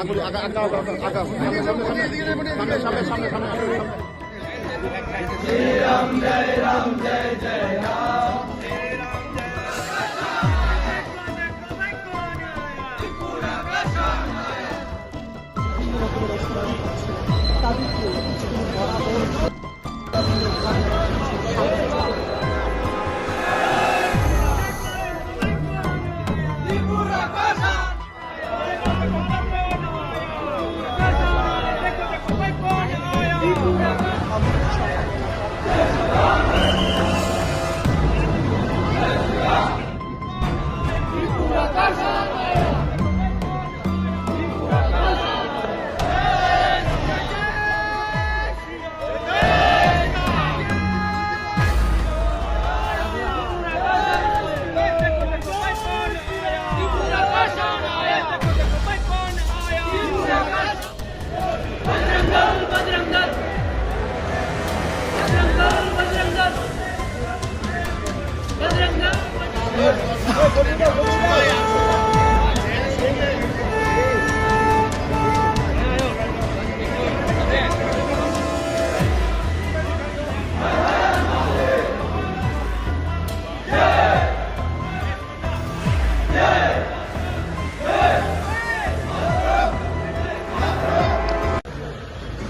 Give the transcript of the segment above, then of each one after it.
আগুলি আগা আগা জয় রাম সামনে সামনে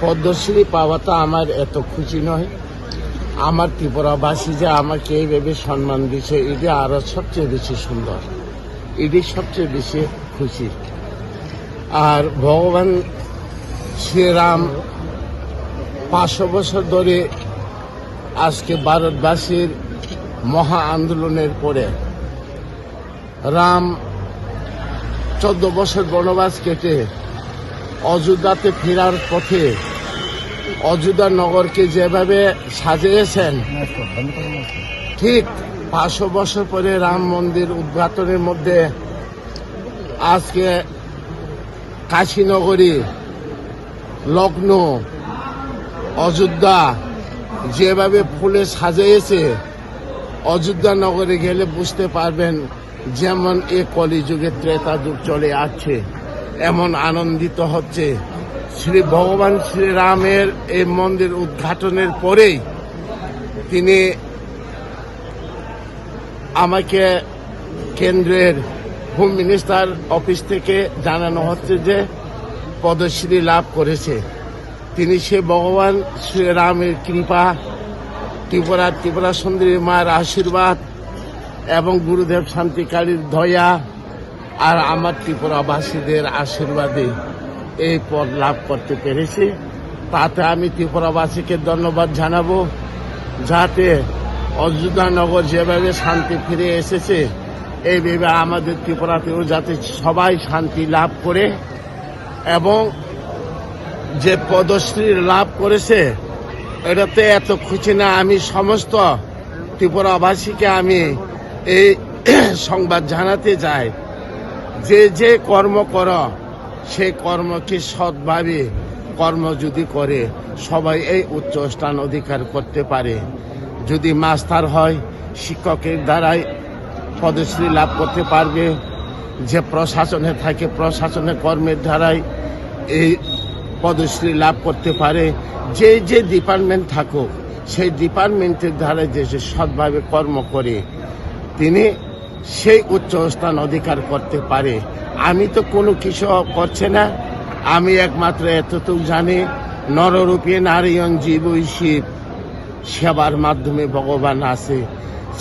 পদ্মশ্রী পাওয়াটা আমার এত খুশি নয়। আমার ত্রিপুরাবাসী যে আমাকে এইভাবে সম্মান দিছে, এটা আরও সবচেয়ে বেশি সুন্দর। এটি সবচেয়ে বেশি খুশি। আর ভগবান শ্রীরাম পাঁচশো বছর ধরে আজকে ভারতবাসীর মহা আন্দোলনের পরে রাম চোদ্দ বছর বনবাস কেটে অযোধ্যাতে ফেরার পথে অযোধ্যা নগরকে যেভাবে সাজিয়েছেন, ঠিক পাঁচশো বছর পরে রাম মন্দির উদ্ঘাটনের মধ্যে আজকে কাশীনগরী লগ্ন অযোধ্যা যেভাবে ফুলে সাজিয়েছে, অযোধ্যা নগরে গেলে বুঝতে পারবেন যেমন এ কলিযুগে ত্রেতা যুগ চলে আসছে, এমন আনন্দিত হচ্ছে। শ্রী ভগবান শ্রীরামের এই মন্দির উদ্ঘাটনের পরেই তিনি আমাকে কেন্দ্রের হোম মিনিস্টার অফিস থেকে জানানো হচ্ছে যে পদশ্রী লাভ করেছে। তিনি সে ভগবান শ্রীরামের কৃপা, ত্রিপুরা ত্রিপুরা সুন্দরী মায়ের আশীর্বাদ এবং গুরুদেব শান্তিকালীর দয়া আর আমার ত্রিপুরাবাসীদের আশীর্বাদে এই পদ লাভ করতে পেরেছি। তাতে আমি ত্রিপুরাবাসীকে ধন্যবাদ জানাব। যাতে অযোধ্যানগর যেভাবে শান্তি ফিরে এসেছে, এইভাবে আমাদের ত্রিপুরাতেও যাতে সবাই শান্তি লাভ করে এবং যে পদশ্রী লাভ করেছে, এটাতে এত খুশি না আমি সমস্ত ত্রিপুরাবাসীকে আমি এই সংবাদ জানাতে চাই। যে যে কর্ম কর সেই কর্মকে সৎভাবে কর্ম যদি করে, সবাই এই উচ্চ স্থান অধিকার করতে পারে। যদি মাস্টার হয়, শিক্ষকের দ্বারাই পদশ্রী লাভ করতে পারবে। যে প্রশাসনে থাকে প্রশাসনের কর্মের দ্বারাই এই পদশ্রী লাভ করতে পারে। যে যে ডিপার্টমেন্ট থাকুক, সেই ডিপার্টমেন্টের দ্বারা যে যে সৎভাবে কর্ম করে, তিনি সেই উচ্চ স্থান অধিকার করতে পারে। আমি তো কোনো কিছু করছে না। আমি একমাত্র এতটুকু জানি, নররূপে নারায়ণ জীব শিব সেবার মাধ্যমে ভগবান আছে।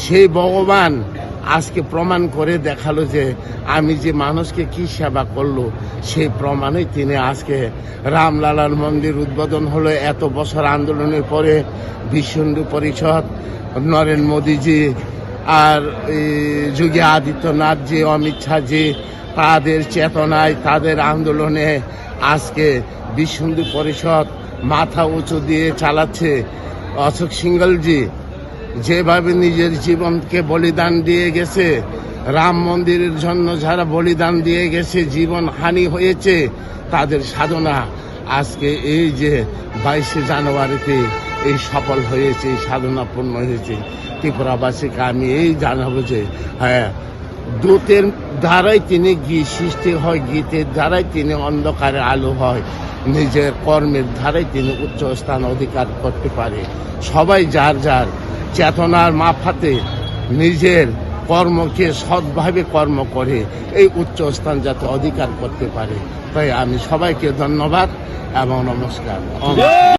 সেই ভগবান আজকে প্রমাণ করে দেখাল যে আমি যে মানুষকে কি সেবা করল, সেই প্রমাণে তিনি আজকে রামলালার মন্দির উদ্বোধন হলো। এত বছর আন্দোলনের পরে হিন্দু পরিষদ নরেন্দ্র মোদীজি আর যোগী আদিত্যনাথজি অমিত শাহজি তাদের চেতনায়, তাদের আন্দোলনে আজকে বিশ্ব হিন্দু পরিষদ মাথা উঁচু দিয়ে চালাচ্ছে। অশোক সিঙ্গলজি যেভাবে নিজের জীবনকে বলিদান দিয়ে গেছে, রাম মন্দিরের জন্য যারা বলিদান দিয়ে গেছে, জীবন হানি হয়েছে, তাদের সাধনা আজকে এই যে বাইশে জানুয়ারিতে এই সফল হয়েছে, এই সাধনা পূর্ণ হয়েছে। ত্রিপুরাবাসীকে আমি এই জানাব যে হ্যাঁ দূতের দ্বারাই তিনি গীত সৃষ্টি হয়, গীতের দ্বারাই তিনি অন্ধকারে আলো হয়, নিজের কর্মের ধারাই তিনি উচ্চ স্থান অধিকার করতে পারে। সবাই যার যার চেতনার মাফাতে নিজের কর্মকে সৎভাবে কর্ম করে, এই উচ্চ স্থান যাতে অধিকার করতে পারে। তাই আমি সবাইকে ধন্যবাদ এবং নমস্কার।